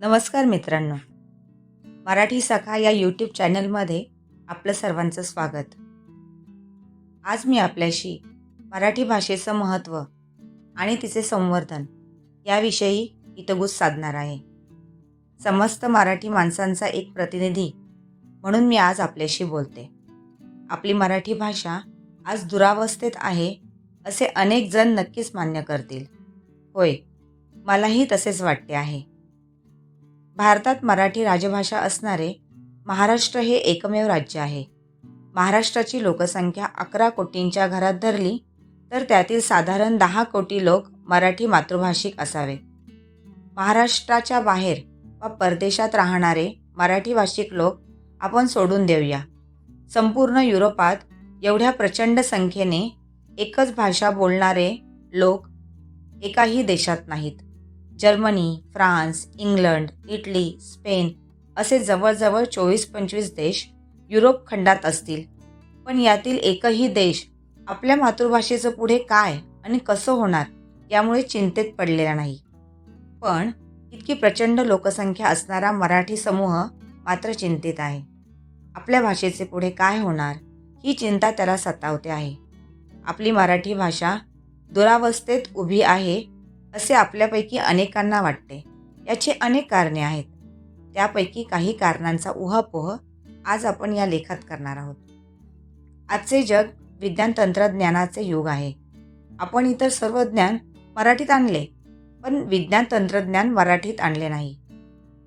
नमस्कार मित्रांनो. मराठी सखा या यूट्यूब चॅनलमध्ये आपलं सर्वांचं स्वागत. आज मी आपल्याशी मराठी भाषेचं महत्त्व आणि तिचे संवर्धन याविषयी हितगुज साधणार आहे. समस्त मराठी माणसांचा एक प्रतिनिधी म्हणून मी आज आपल्याशी बोलते. आपली मराठी भाषा आज दुरावस्थेत आहे असे अनेक जण नक्कीच मान्य करतील. होय मलाही तसेच वाटते आहे. भारतात मराठी राजभाषा असणारे महाराष्ट्र हे एकमेव राज्य आहे. महाराष्ट्राची लोकसंख्या अकरा कोटींच्या घरात धरली तर त्यातील साधारण दहा कोटी लोक मराठी मातृभाषिक असावे. महाराष्ट्राच्या बाहेर व परदेशात राहणारे मराठी भाषिक लोक आपण सोडून देऊया. संपूर्ण युरोपात एवढ्या प्रचंड संख्येने एकच भाषा बोलणारे लोक एकाही देशात नाहीत. Germany France England Italy Spain असे जवळजवळ चोवीस पंचवीस देश युरोप खंडात असतील. पण यातील एकही देश आपल्या मातृभाषेचं पुढे काय आणि कसं होणार यामुळे चिंतेत पडलेला नाही. पण इतकी प्रचंड लोकसंख्या असणारा मराठी समूह मात्र चिंतित आहे. आपल्या भाषेचे पुढे काय होणार ही चिंता त्याला सतावते आहे. आपली मराठी भाषा दुरावस्थेत उभी आहे असे आपल्यापैकी अनेकांना वाटते. याची अनेक कारणे आहेत. त्यापैकी काही कारणांचा उहापोह आज आपण या लेखात करणार आहोत. आजचे जग विज्ञान तंत्रज्ञानाचे युग आहे. आपण इतर सर्व ज्ञान मराठीत आणले पण विज्ञान तंत्रज्ञान मराठीत आणले नाही.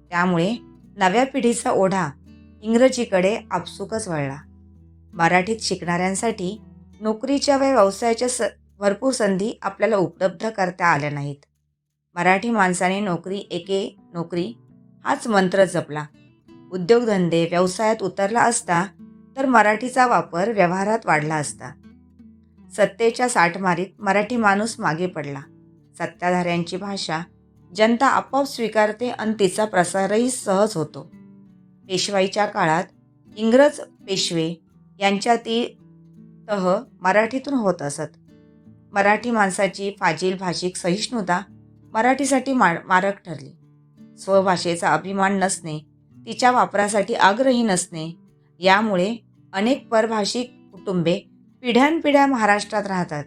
त्यामुळे नव्या पिढीचा ओढा इंग्रजीकडे आपसुकच वळला. मराठीत शिकणाऱ्यांसाठी नोकरीच्या व व्यवसायाच्या स भरपूर संधी आपल्याला उपलब्ध करता आल्या नाहीत. मराठी माणसाने नोकरी एके नोकरी हाच मंत्र जपला. उद्योगधंदे व्यवसायात उतरला असता तर मराठीचा वापर व्यवहारात वाढला असता. सत्तेच्या साठमारीत मराठी माणूस मागे पडला. सत्ताधाऱ्यांची भाषा जनता आपोआप स्वीकारते आणि तिचा प्रसारही सहज होतो. पेशवाईच्या काळात इंग्रज पेशवे यांच्यातील तह मराठीतून होत असत. मराठी माणसाची फाजील भाषिक सहिष्णुता मराठीसाठी मा मारक ठरली. स्वभाषेचा अभिमान नसणे तिच्या वापरासाठी आग्रही नसणे यामुळे अनेक परभाषिक कुटुंबे पिढ्यानपिढ्या महाराष्ट्रात राहतात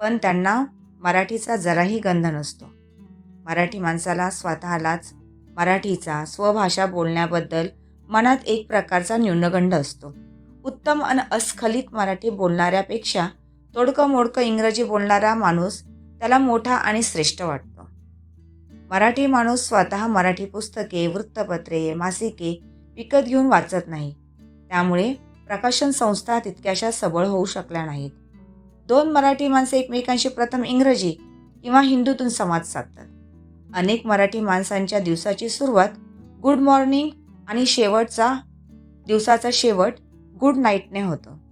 पण त्यांना मराठीचा जराही गंध नसतो. मराठी माणसाला स्वतःलाच मराठीचा स्वभाषा बोलण्याबद्दल मनात एक प्रकारचा न्यूनगंड असतो. उत्तम आणि अस्खलित मराठी बोलणाऱ्यापेक्षा तोडकं मोडकं इंग्रजी बोलणारा माणूस त्याला मोठा आणि श्रेष्ठ वाटतो. मराठी माणूस स्वतः मराठी पुस्तके वृत्तपत्रे मासिके विकत घेऊन वाचत नाही. त्यामुळे प्रकाशन संस्था तितक्याशा सबळ होऊ शकल्या नाहीत. दोन मराठी माणसे एकमेकांशी प्रथम इंग्रजी किंवा हिंदूतून संवाद साधतात. अनेक मराठी माणसांच्या दिवसाची सुरुवात गुड मॉर्निंग आणि शेवटचा दिवसाचा शेवट गुड नाईटने होतो.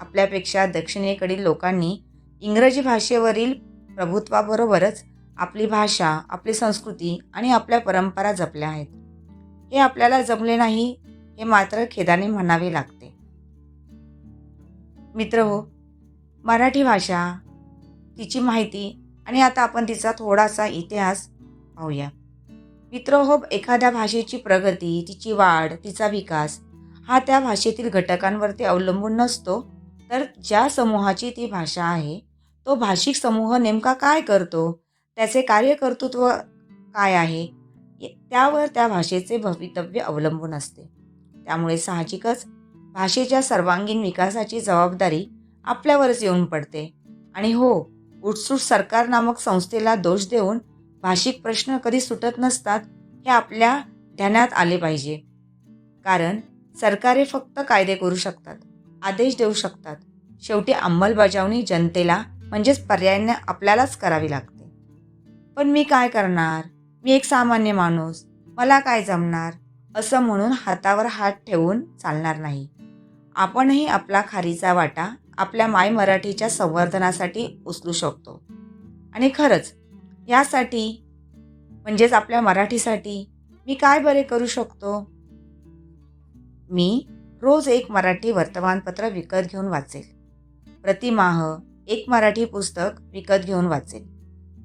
आपल्यापेक्षा दक्षिणेकडील लोकांनी इंग्रजी भाषेवरील प्रभुत्वाबरोबरच आपली भाषा आपली संस्कृती आणि आपल्या परंपरा जपल्या आहेत. हे आपल्याला जमले नाही हे मात्र खेदाने म्हणावे लागते. मित्र हो मराठी भाषा तिची माहिती आणि आता आपण तिचा थोडासा इतिहास पाहूया. मित्र हो एखाद्या भाषेची प्रगती तिची वाढ तिचा विकास हा त्या भाषेतील घटकांवरती अवलंबून नसतो तर ज्या समूहाची ती भाषा आहे तो भाषिक समूह नेमका काय करतो? त्याचे कार्यकर्तृत्व काय आहे? त्यावर त्या भाषेचे भवितव्य अवलंबून असते. त्यामुळे साहजिकच भाषेच्या सर्वांगीण विकासाची जबाबदारी आपल्यावरच येऊन पडते. आणि हो उठसूट सरकार नामक संस्थेला दोष देऊन भाषिक प्रश्न कधी सुटत नसतात हे आपल्या ध्यानात आले पाहिजे. कारण सरकारे फक्त कायदे करू शकतात. आदेश देऊ शकतात. शेवटी अंमलबजावणी जनतेला म्हणजेच पर्यायाने आपल्यालाच करावी लागते. पण मी काय करणार? मी एक सामान्य माणूस. मला काय जमणार? असं म्हणून हातावर हात ठेवून चालणार नाही. आपणही आपला खारीचा वाटा आपल्या माय मराठीच्या संवर्धनासाठी उचलू शकतो. आणि खरंच यासाठी म्हणजेच आपल्या मराठीसाठी मी काय बरे करू शकतो? मी रोज एक मराठी वर्तमानपत्र विकत घेऊन वाचेल. प्रतिमाह एक मराठी पुस्तक विकत घेऊन वाचेल.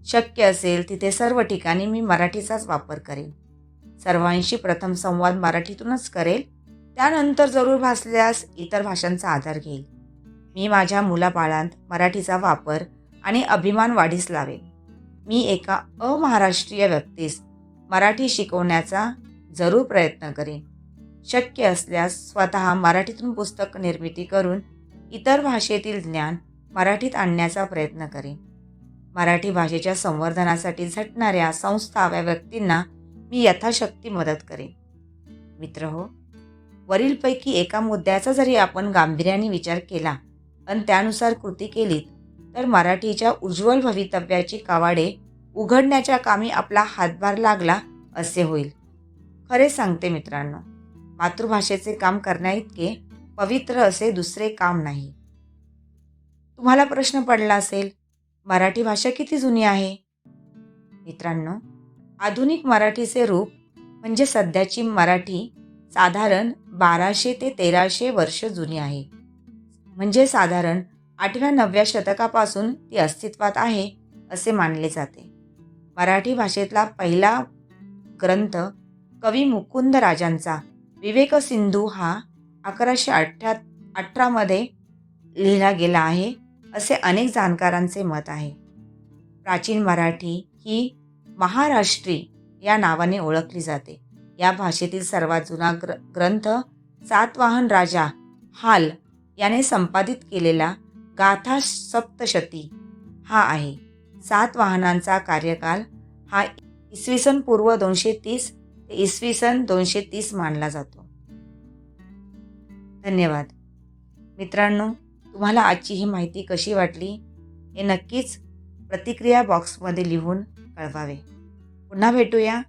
शक्य असेल तिथे सर्व ठिकाणी मी मराठीचाच वापर करेन. सर्वांशी प्रथम संवाद मराठीतूनच करेल. त्यानंतर जरूर भासल्यास इतर भाषांचा आधार घेईल. मी माझ्या मुलाबाळांत मराठीचा वापर आणि अभिमान वाढीस लावेन. मी एका अमहाराष्ट्रीय व्यक्तीस मराठी शिकवण्याचा जरूर प्रयत्न करेन. शक्य असल्यास स्वतः मराठीतून पुस्तक निर्मिती करून इतर भाषेतील ज्ञान मराठीत आणण्याचा प्रयत्न करेन. मराठी भाषेच्या संवर्धनासाठी झटणाऱ्या संस्था व व्यक्तींना मी यथाशक्ती मदत करेन. मित्र हो वरीलपैकी एका मुद्द्याचा जरी आपण गांभीर्याने विचार केला आणि त्यानुसार कृती केलीत तर मराठीच्या उज्ज्वल भवितव्याची कावाडे उघडण्याच्या कामी आपला हातभार लागला असे होईल. खरे सांगते मित्रांनो मातृभाषेचे काम करण्याइतके पवित्र असे दुसरे काम नाही. तुम्हाला प्रश्न पडला असेल मराठी भाषा किती जुनी आहे? मित्रांनो आधुनिक मराठीचे रूप म्हणजे सध्याची मराठी साधारण बाराशे ते तेराशे वर्ष जुनी आहे. म्हणजे साधारण आठव्या नवव्या शतकापासून ती अस्तित्वात आहे असे मानले जाते. मराठी भाषेतला पहिला ग्रंथ कवी मुकुंद राजांचा विवेक सिंधू हा अकराशे अठ्ठ्या अठरामध्ये लिहिला गेला आहे असे अनेक जाणकारांचे मत आहे. प्राचीन मराठी ही महाराष्ट्री या नावाने ओळखली जाते. या भाषेतील सर्वात जुना ग्र ग्रंथ सातवाहन राजा हाल याने संपादित केलेला गाथा सप्तशती हा आहे. सातवाहनांचा कार्यकाल हा इसवी सन पूर्व दोनशे तीस इसवी सन दोनशे तीस मानला जातो. धन्यवाद. मित्रांनो तुम्हाला आजची ही माहिती कशी वाटली हे नक्कीच प्रतिक्रिया बॉक्समध्ये लिहून कळवावे. पुन्हा भेटूया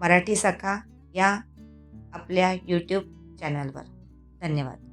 मराठी सखा या आपल्या यूट्यूब चॅनलवर धन्यवाद.